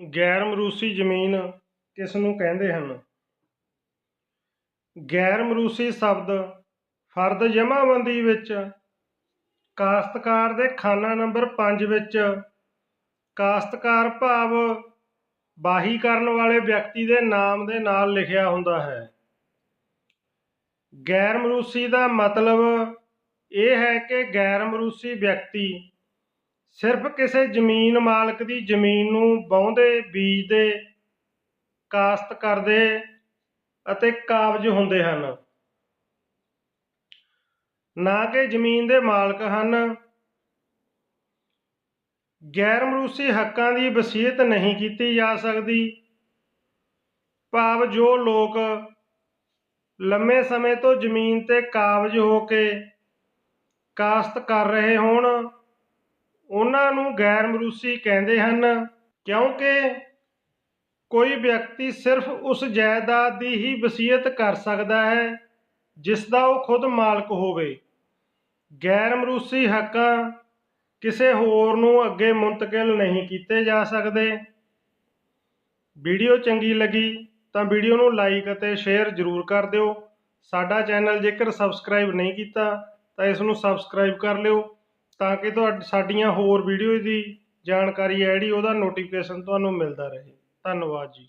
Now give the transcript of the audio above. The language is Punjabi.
ਗੈਰ ਮਰੂਸੀ ਜ਼ਮੀਨ ਕਿਸ ਨੂੰ ਕਹਿੰਦੇ ਹਨ? ਗੈਰ ਮਰੂਸੀ ਸ਼ਬਦ ਫਰਦ ਜਮ੍ਹਾਂਬੰਦੀ ਵਿੱਚ ਕਾਸ਼ਤਕਾਰ ਦੇ ਖਾਨਾ ਨੰਬਰ 5 ਵਿੱਚ ਕਾਸ਼ਤਕਾਰ ਭਾਵ ਬਾਹੀ ਕਰਨ ਵਾਲੇ ਵਿਅਕਤੀ ਦੇ ਨਾਮ ਦੇ ਨਾਲ ਲਿਖਿਆ ਹੁੰਦਾ ਹੈ। ਗੈਰ ਮਰੂਸੀ ਦਾ ਮਤਲਬ ਇਹ ਹੈ ਕਿ ਗੈਰ ਮਰੂਸੀ ਵਿਅਕਤੀ ਸਿਰਫ ਕਿਸੇ ਜ਼ਮੀਨ ਮਾਲਕ ਦੀ ਜ਼ਮੀਨ ਨੂੰ ਵਾਹੁੰਦੇ ਬੀਜਦੇ, ਕਾਸ਼ਤ ਕਰਦੇ ਅਤੇ ਕਾਬਜ਼ ਹੁੰਦੇ ਹਨ। ਨਾ ਕਿ ਜ਼ਮੀਨ ਦੇ ਮਾਲਕ ਹਨ। ਗੈਰ ਮਰੂਸੀ ਹੱਕਾਂ ਦੀ ਵਸੀਅਤ ਨਹੀਂ ਕੀਤੀ ਜਾ ਸਕਦੀ। ਭਾਵ ਜੋ ਲੋਕ ਲੰਮੇ ਸਮੇਂ ਤੋਂ ਜ਼ਮੀਨ ਤੇ ਕਾਬਜ਼ ਹੋ ਕੇ ਕਾਸ਼ਤ ਕਰ ਰਹੇ ਹੋਣ ਉਹਨਾਂ ਨੂੰ ਗੈਰ ਮਰੂਸੀ ਕਹਿੰਦੇ ਹਨ, ਕਿਉਂਕਿ ਕੋਈ ਵਿਅਕਤੀ ਸਿਰਫ ਉਸ ਜਾਇਦਾਦ ਦੀ ਹੀ ਵਸੀਅਤ ਕਰ ਸਕਦਾ ਹੈ ਜਿਸ ਦਾ ਉਹ ਖੁਦ ਮਾਲਕ ਹੋਵੇ। ਗੈਰ ਮਰੂਸੀ ਹੱਕਾਂ ਕਿਸੇ ਹੋਰ ਨੂੰ ਅੱਗੇ ਮੁੰਤਕਿਲ ਨਹੀਂ ਕੀਤੇ ਜਾ ਸਕਦੇ। ਵੀਡੀਓ ਚੰਗੀ ਲੱਗੀ ਤਾਂ ਵੀਡੀਓ ਨੂੰ ਲਾਈਕ ਅਤੇ ਸ਼ੇਅਰ ਜ਼ਰੂਰ ਕਰ ਦਿਓ। ਸਾਡਾ ਚੈਨਲ ਜੇਕਰ ਸਬਸਕ੍ਰਾਈਬ ਨਹੀਂ ਕੀਤਾ ਤਾਂ ਇਸ ਨੂੰ ਸਬਸਕ੍ਰਾਈਬ ਕਰ ਲਿਓ। ਤਾਂ ਕਿ ਤੁਹਾਡੀ, ਸਾਡੀਆਂ ਹੋਰ ਵੀਡੀਓ ਦੀ ਜਾਣਕਾਰੀ ਹੈ ਜਿਹੜੀ ਉਹਦਾ ਨੋਟੀਫਿਕੇਸ਼ਨ ਤੁਹਾਨੂੰ ਮਿਲਦਾ ਰਹੇ। ਧੰਨਵਾਦ ਜੀ।